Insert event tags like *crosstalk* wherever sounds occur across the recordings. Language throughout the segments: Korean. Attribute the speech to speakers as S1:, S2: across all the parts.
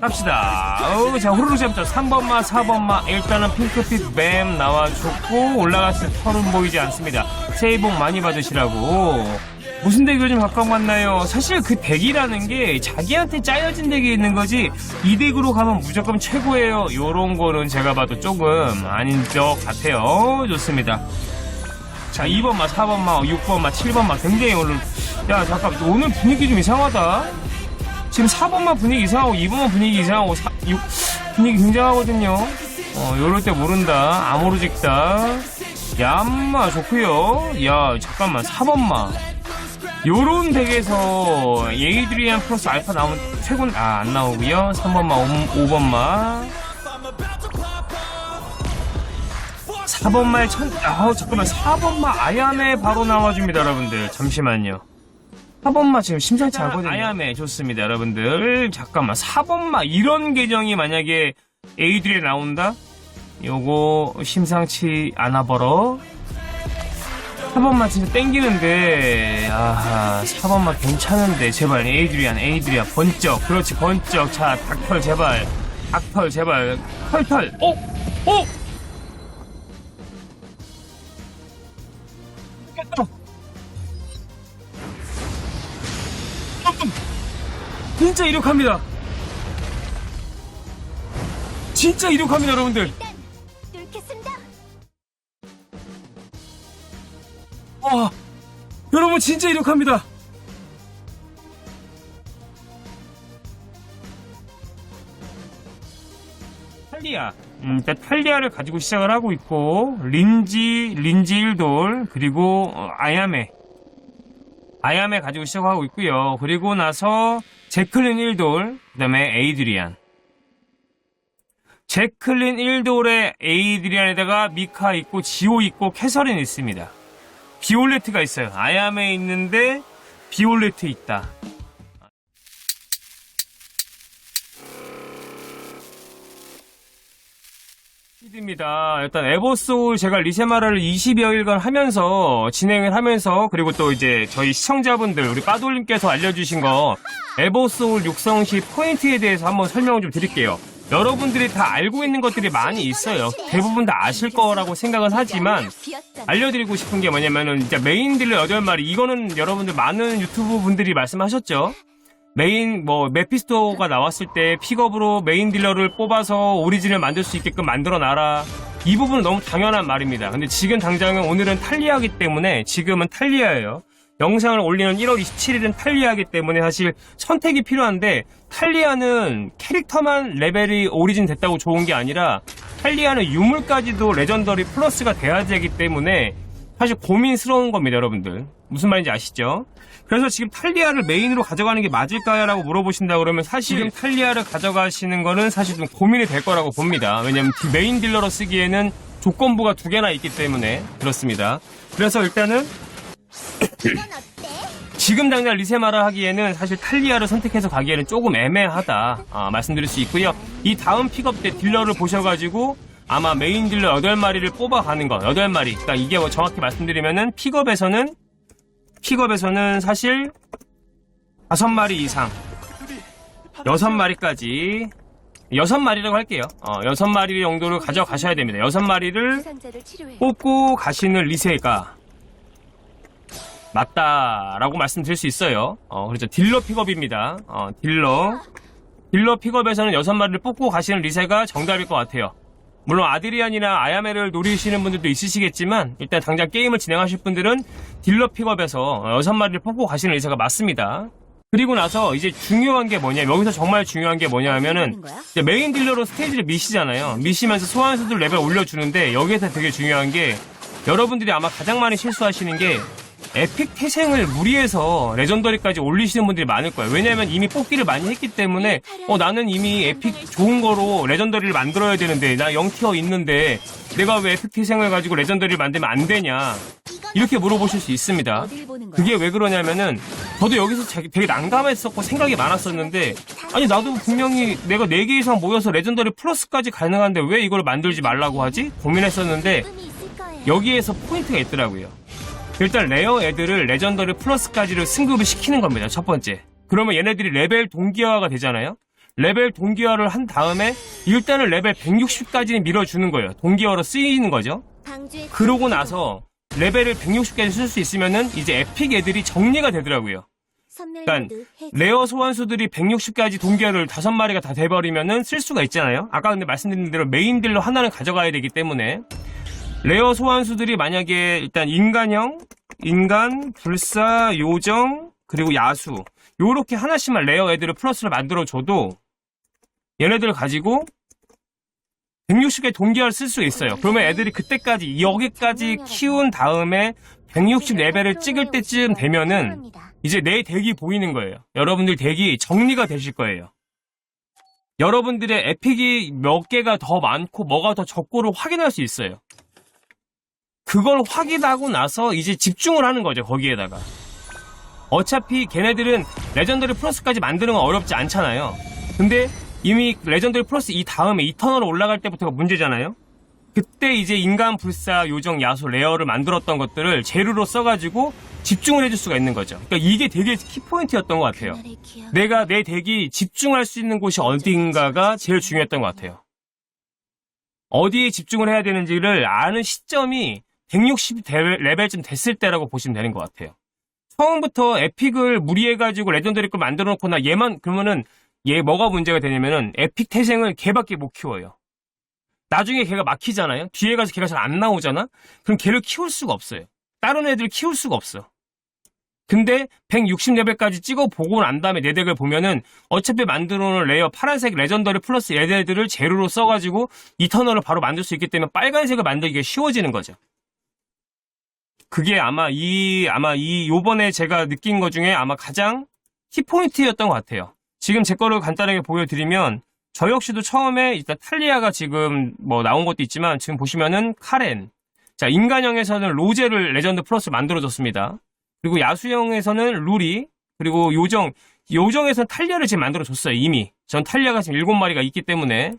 S1: 갑시다. 어, 자, 후루룩 잡자. 3번마, 4번마. 일단은 핑크빛 뱀 나와줬고, 올라갔을 털은 보이지 않습니다. 새해 복 많이 받으시라고. 무슨 덱을 좀 갖고 왔나요? 사실 그 덱이라는 게 자기한테 짜여진 덱이 있는 거지, 이 덱으로 가면 무조건 최고예요. 요런 거는 제가 봐도 조금 아닌 것 같아요. 좋습니다. 자, 2번마, 4번마, 6번마, 7번마 굉장히 오늘 야, 잠깐 오늘 분위기 좀 이상하다. 지금 4번만 분위기 이상하고 2번만 분위기 이상하고 4, 6 분위기 굉장하거든요. 어, 요럴 때 모른다. 아모르직다. 얌마 좋고요. 야, 잠깐만 4번만. 요런 덱에서 예이드리안 플러스 알파 나오면 최고는 아, 안 나오고요. 3번만, 5, 번만 4번말 천, 아 잠깐만, 4번마 아야메 바로 나와줍니다, 여러분들. 잠시만요. 4번마 지금 심상치 않거든요. 아야메 좋습니다, 여러분들. 잠깐만, 4번마 이런 계정이 만약에 에이드리에 나온다? 요거 심상치 않아 버러. 4번마 진짜 땡기는데, 아하, 4번마 괜찮은데, 제발, 에이드리안, 에이드리안, 번쩍. 그렇지, 번쩍. 자, 닭털, 제발. 닭털, 제발. 털털. 어? 어? 진짜 이륙합니다. 진짜 이륙합니다, 여러분들. 와, 여러분 진짜 이륙합니다. 탈리아. 음, 일단 탈리아를 가지고 시작을 하고 있고 린지, 린지 1돌 그리고 어, 아야메. 아야메 가지고 시작하고 있고요. 그리고 나서 제클린 1돌, 그 다음에 에이드리안. 제클린 1돌에 에이드리안에다가 미카 있고 지오 있고 캐서린 있습니다. 비올레트가 있어요. 아야메 있는데 비올레트 있다. 입니다. 일단 에버소울 제가 리세마라를 20여일간 하면서 진행을 하면서 그리고 또 이제 저희 시청자분들 우리 빠돌님께서 알려주신 거 에버소울 육성 시 포인트에 대해서 한번 설명을 좀 드릴게요. 여러분들이 다 알고 있는 것들이 많이 있어요. 대부분 다 아실 거라고 생각은 하지만 알려드리고 싶은 게 뭐냐면은 이제 메인 딜러 8마리 이거는 여러분들 많은 유튜브 분들이 말씀하셨죠. 메인 뭐 메피스토가 나왔을 때 픽업으로 메인 딜러를 뽑아서 오리진을 만들 수 있게끔 만들어 놔라. 이 부분은 너무 당연한 말입니다. 근데 지금 당장은 오늘은 탈리아기 때문에 지금은 탈리아예요. 영상을 올리는 1월 27일은 탈리아기 때문에 사실 선택이 필요한데 탈리아는 캐릭터만 레벨이 오리진 됐다고 좋은 게 아니라 탈리아는 유물까지도 레전더리 플러스가 돼야 되기 때문에 사실 고민스러운 겁니다, 여러분들. 무슨 말인지 아시죠? 그래서 지금 탈리아를 메인으로 가져가는 게 맞을까요? 라고 물어보신다 그러면 사실 지금 탈리아를 가져가시는 거는 사실 좀 고민이 될 거라고 봅니다. 왜냐면 메인 딜러로 쓰기에는 조건부가 두 개나 있기 때문에 그렇습니다. 그래서 일단은? *coughs* 지금 당장 리세마라 하기에는 사실 탈리아를 선택해서 가기에는 조금 애매하다 아, 말씀드릴 수 있고요. 이 다음 픽업 때 딜러를 보셔가지고 아마 메인 딜러 8마리를 뽑아가는 거 8마리 그러니까 이게 뭐 정확히 말씀드리면은 픽업에서는 픽업에서는 사실 5마리 이상 6마리까지 6마리라고 할게요. 어, 6마리 정도를 가져가셔야 됩니다. 6마리를
S2: 상자를 치료해.
S1: 뽑고 가시는 리세가 맞다라고 말씀드릴 수 있어요. 어, 그렇죠. 딜러 픽업입니다. 어, 딜러. 딜러 픽업에서는 6마리를 뽑고 가시는 리세가 정답일 것 같아요. 물론 아드리안이나 아야메를 노리시는 분들도 있으시겠지만 일단 당장 게임을 진행하실 분들은 딜러 픽업에서 6마리를 뽑고 가시는 리세가 맞습니다. 그리고 나서 이제 중요한 게 뭐냐 여기서 정말 중요한 게 뭐냐 하면은? 이제 메인 딜러로 스테이지를 미시잖아요. 미시면서 소환수들 레벨 올려주는데 여기에서 되게 중요한 게 여러분들이 아마 가장 많이 실수하시는 게 에픽 태생을 무리해서 레전더리까지 올리시는 분들이 많을 거예요. 왜냐면 이미 뽑기를 많이 했기 때문에 어 나는 이미 에픽 좋은 거로 레전더리를 만들어야 되는데 나 0티어 있는데 내가 왜 에픽 태생을 가지고 레전더리를 만들면 안 되냐 이렇게 물어보실 수 있습니다. 그게 왜 그러냐면은 저도 여기서 되게 난감했었고 생각이 많았었는데 아니 나도 분명히 내가 4개 이상 모여서 레전더리 플러스까지 가능한데 왜 이걸 만들지 말라고 하지? 고민했었는데. 여기에서 포인트가 있더라고요. 일단 레어 애들을 레전더리 플러스까지를 승급을 시키는 겁니다. 첫 번째. 그러면 얘네들이 레벨 동기화가 되잖아요. 레벨 동기화를 한 다음에 일단은 레벨 160까지는 밀어주는 거예요. 동기화로 쓰이는 거죠. 그러고 나서 레벨을 160까지 쓸 수 있으면은 이제 에픽 애들이 정리가 되더라고요. 그러니까. 레어 소환수들이 160까지 동기화를 다섯 마리가 다 돼버리면은 쓸 수가 있잖아요. 아까 근데 말씀드린 대로 메인 딜로 하나는 가져가야 되기 때문에 레어 소환수들이 만약에 일단 인간형, 인간, 불사, 요정, 그리고 야수 요렇게 하나씩만 레어 애들을 플러스를 만들어줘도 얘네들을 가지고 160개 동기화를 쓸 수 있어요. 그러면 애들이 그때까지 여기까지 키운 다음에 160 레벨을 찍을 때쯤 되면은. 이제 내 덱이 보이는 거예요. 여러분들 덱이 정리가 되실 거예요. 여러분들의 에픽이 몇 개가 더 많고 뭐가 더 적고를 확인할 수 있어요. 그걸 확인하고 나서 이제 집중을 하는 거죠, 거기에다가. 어차피 걔네들은 레전더리 플러스까지 만드는 건 어렵지 않잖아요. 근데 이미 레전더리 플러스 이 다음에 이터널로 올라갈 때부터가 문제잖아요. 그때 이제 인간 불사 요정 야수 레어를 만들었던 것들을 재료로 써가지고 집중을 해줄 수가 있는 거죠. 그러니까 이게 되게 키포인트였던 것 같아요. 내가 내 덱이 집중할 수 있는 곳이 어딘가가 제일 중요했던 것 같아요. 어디에 집중을 해야 되는지를 아는 시점이 160 대- 레벨쯤 됐을 때라고 보시면 되는 것 같아요. 처음부터 에픽을 무리해가지고 레전더리 걸 만들어 놓거나 얘만, 그러면은 얘 뭐가 문제가 되냐면은 에픽 태생을 걔밖에 못 키워요. 나중에 걔가 막히잖아요? 뒤에 가서 걔가 잘 안 나오잖아? 그럼 걔를 키울 수가 없어요. 다른 애들 키울 수가 없어. 근데 160레벨까지 찍어 보고 난 다음에 내 덱을 보면은 어차피 만들어 놓은 레이어 파란색 레전더리 플러스 얘네들을 재료로 써가지고 이터널을 바로 만들 수 있기 때문에 빨간색을 만들기가 쉬워지는 거죠. 그게 아마 이, 아마 이 요번에 제가 느낀 것 중에 아마 가장 키포인트였던 것 같아요. 지금 제 거를 간단하게 보여드리면 저 역시도 처음에 일단 탈리아가 지금 뭐 나온 것도 있지만 지금 보시면은 카렌. 자, 인간형에서는 로제를 레전드 플러스 만들어줬습니다. 그리고 야수형에서는 루리, 그리고 요정, 요정에서는 탈리아를 지금 만들어줬어요, 이미. 전 탈리아가 지금 7마리가 있기 때문에.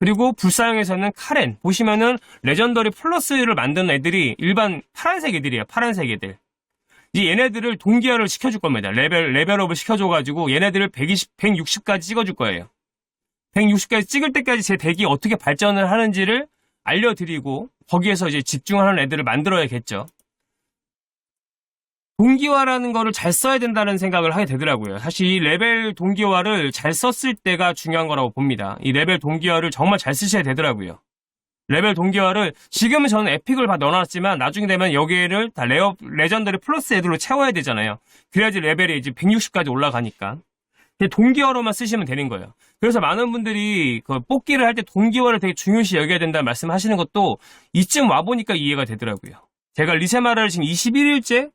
S1: 그리고 불사형에서는 카렌. 보시면은 레전더리 플러스를 만든 애들이 일반 파란색 애들이에요, 파란색 애들. 이 얘네들을 동기화를 시켜줄 겁니다. 레벨, 레벨업을 시켜줘가지고 얘네들을 120, 160까지 찍어줄 거예요. 160까지 찍을 때까지 제 덱이 어떻게 발전을 하는지를 알려드리고 거기에서 이제 집중하는 애들을 만들어야겠죠. 동기화라는 거를 잘 써야 된다는 생각을 하게 되더라고요. 사실 이 레벨 동기화를 잘 썼을 때가 중요한 거라고 봅니다. 이 레벨 동기화를 정말 잘 쓰셔야 되더라고요. 레벨 동기화를 지금은 저는 에픽을 다 넣어놨지만 나중에 되면 여기를 다 레어 레전더리 플러스 애들로 채워야 되잖아요. 그래야지 레벨이 이제 160까지 올라가니까. 동기화로만 쓰시면 되는 거예요. 그래서 많은 분들이 그 뽑기를 할 때 동기화를 되게 중요시 여겨야 된다는 말씀 하시는 것도 이쯤 와보니까 이해가 되더라고요. 제가 리세마라를 지금 21일째?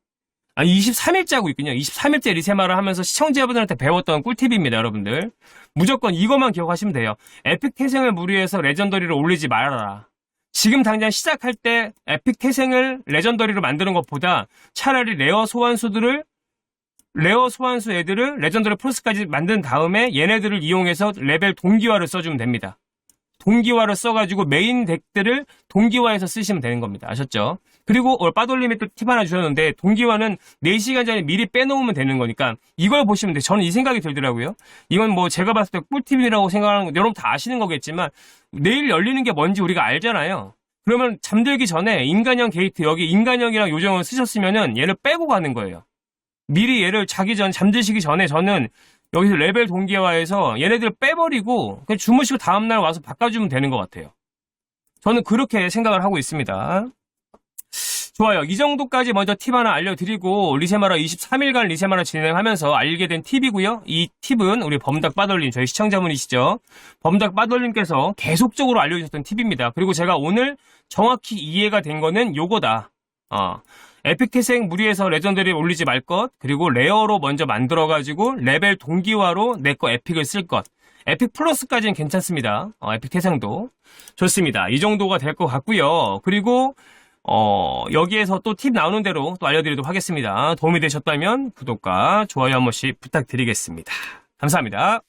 S1: 아니, 23일째 하고 있군요. 23일째 리세마를 하면서 시청자분들한테 배웠던 꿀팁입니다, 여러분들. 무조건 이것만 기억하시면 돼요. 에픽 태생을 무리해서 레전더리를 올리지 말아라. 지금 당장 시작할 때 에픽 태생을 레전더리로 만드는 것보다 차라리 레어 소환수들을 레어 소환수 애들을 레전더리 플러스까지 만든 다음에 얘네들을 이용해서 레벨 동기화를 써주면 됩니다. 동기화를 써가지고 메인 덱들을 동기화해서 쓰시면 되는 겁니다. 아셨죠? 그리고 오늘 빠돌님이 또 팁 하나 주셨는데 동기화는 4시간 전에 미리 빼놓으면 되는 거니까 이걸 보시면 돼요. 저는 이 생각이 들더라고요. 이건 뭐 제가 봤을 때 꿀팁이라고 생각하는 거 여러분 다 아시는 거겠지만 내일 열리는 게 뭔지 우리가 알잖아요. 그러면 잠들기 전에 인간형 게이트 여기 인간형이랑 요정을 쓰셨으면은 얘를 빼고 가는 거예요. 미리 얘를 자기 전 잠드시기 전에 저는 여기서 레벨 동기화해서 얘네들 빼버리고 그냥 주무시고 다음날 와서 바꿔주면 되는 것 같아요. 저는 그렇게 생각을 하고 있습니다. 좋아요. 이 정도까지 먼저 팁 하나 알려드리고 리세마라 23일간 리세마라 진행하면서 알게 된 팁이고요. 이 팁은 우리 범닥 빠돌님 저희 시청자분이시죠. 범닥 빠돌님께서 계속적으로 알려주셨던 팁입니다. 그리고 제가 오늘 정확히 이해가 된 거는 요거다. 어. 에픽 태생 무리해서 레전더리 올리지 말 것, 그리고 레어로 먼저 만들어가지고 레벨 동기화로 내 거 에픽을 쓸 것. 에픽 플러스까지는 괜찮습니다. 어, 에픽 태생도. 좋습니다. 이 정도가 될 것 같고요. 그리고 어, 여기에서 또 팁 나오는 대로 또 알려드리도록 하겠습니다. 도움이 되셨다면 구독과 좋아요 한 번씩 부탁드리겠습니다. 감사합니다.